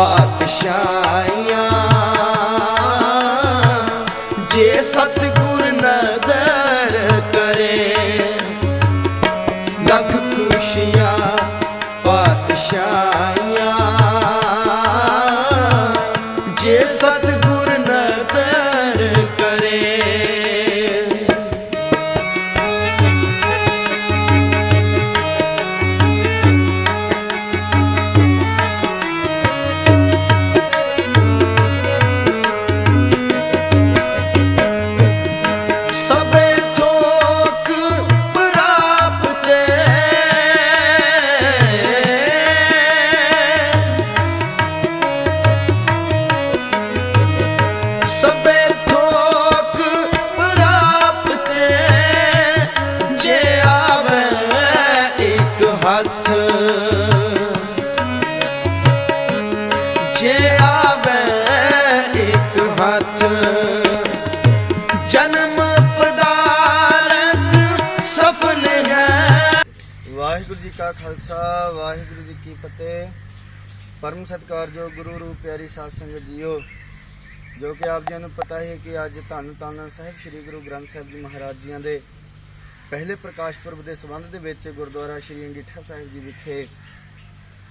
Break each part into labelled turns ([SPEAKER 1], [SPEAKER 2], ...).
[SPEAKER 1] पातशाही ਹੱਥ। ਜੇ ਆਵੇ ਇੱਕ ਹੱਥ, ਜਨਮ ਪਦਾਰਥ ਸਫਲ ਹੈ।
[SPEAKER 2] ਵਾਹਿਗੁਰੂ ਜੀ ਕਾ ਖਾਲਸਾ, ਵਾਹਿਗੁਰੂ ਜੀ ਕੀ ਫਤਿਹ। ਪਰਮ ਸਤਿਕਾਰਯੋਗ ਗੁਰੂ ਰੂਪ ਪਿਆਰੀ ਸਾਧ ਸੰਗਤ ਜੀਓ, ਜੋ ਕਿ ਆਪ ਜੀ ਨੂੰ ਪਤਾ ਹੈ ਕਿ ਅੱਜ ਧੰਨ ਧੰਨ ਸਾਹਿਬ ਸ੍ਰੀ ਗੁਰੂ ਗ੍ਰੰਥ ਸਾਹਿਬ ਜੀ ਮਹਾਰਾਜ ਜੀਆਂ ਦੇ ਪਹਿਲੇ ਪ੍ਰਕਾਸ਼ ਪੁਰਬ ਦੇ ਸੰਬੰਧ ਦੇ ਵਿੱਚ ਗੁਰਦੁਆਰਾ ਸ੍ਰੀ ਅੰਗੀਠਾ ਸਾਹਿਬ ਜੀ ਵਿਖੇ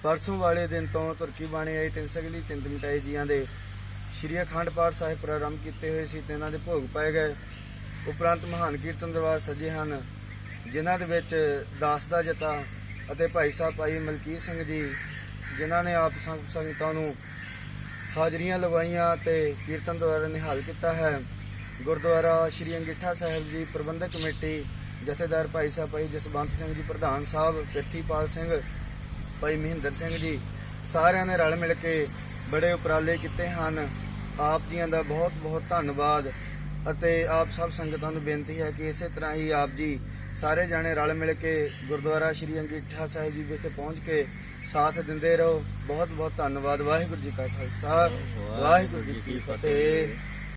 [SPEAKER 2] ਪਰਸੋਂ ਵਾਲੇ ਦਿਨ ਤੋਂ ਤੁਰਕੀ ਬਾਣੀ ਆਈ ਤਿੰਨ ਸਗਲੀ ਚਿੰਤ ਮਿਟਾਈ ਜੀਆਂ ਦੇ ਸ੍ਰੀ ਅਖੰਡ ਪਾਠ ਸਾਹਿਬ ਪ੍ਰਾਰੰਭ ਕੀਤੇ ਹੋਏ ਸੀ ਤੇ ਇਹਨਾਂ ਦੇ ਭੋਗ ਪਾਏ ਗਏ। ਉਪਰੰਤ ਮਹਾਨ ਕੀਰਤਨ ਦਰਬਾਰ ਸਜੇ ਹਨ, ਜਿਨ੍ਹਾਂ ਦੇ ਵਿੱਚ ਦਾਸ ਦਾ ਜਤਾ ਅਤੇ ਭਾਈ ਸਾਹਿਬ ਭਾਈ ਮਲਕੀਤ ਸਿੰਘ ਜੀ, ਜਿਨ੍ਹਾਂ ਨੇ ਆਪ ਸੰਗ ਸੰਗਤਾਂ ਨੂੰ ਹਾਜ਼ਰੀਆਂ ਲਗਵਾਈਆਂ ਤੇ ਕੀਰਤਨ ਦੁਆਰਾ ਨਿਹਾਲ ਕੀਤਾ ਹੈ। ਗੁਰਦੁਆਰਾ ਸ਼੍ਰੀ ਅੰਗਿੱਠਾ ਸਾਹਿਬ ਜੀ ਪ੍ਰਬੰਧਕ ਕਮੇਟੀ ਜਥੇਦਾਰ ਭਾਈ ਸਾਹਿਬ ਭਾਈ ਜਸਵੰਤ ਸਿੰਘ ਜੀ ਪ੍ਰਧਾਨ ਸਾਹਿਬ ਪਿਰਥੀਪਾਲ ਸਿੰਘ ਭਾਈ ਮਹਿੰਦਰ ਸਿੰਘ ਜੀ ਸਾਰਿਆਂ ਨੇ ਰਲ ਮਿਲ ਕੇ ਬੜੇ ਉਪਰਾਲੇ ਕੀਤੇ ਹਨ। ਆਪ ਜੀਆਂ ਦਾ ਬਹੁਤ ਬਹੁਤ ਧੰਨਵਾਦ ਅਤੇ ਆਪ ਸਭ ਸੰਗਤਾਂ ਨੂੰ ਬੇਨਤੀ ਹੈ ਕਿ ਇਸੇ ਤਰ੍ਹਾਂ ਹੀ ਆਪ ਜੀ ਸਾਰੇ ਜਾਣੇ ਰਲ ਮਿਲ ਕੇ ਗੁਰਦੁਆਰਾ ਸ਼੍ਰੀ ਅੰਗੀਠਾ ਸਾਹਿਬ ਜੀ ਵਿਖੇ ਪਹੁੰਚ ਕੇ ਸਾਥ ਦਿੰਦੇ ਰਹੋ। ਬਹੁਤ ਬਹੁਤ ਧੰਨਵਾਦ। ਵਾਹਿਗੁਰੂ ਜੀ ਕਾ ਖਾਲਸਾ। ਵਾਹਿਗੁਰੂ ਜੀ ਕੀ ਫਤਿਹ।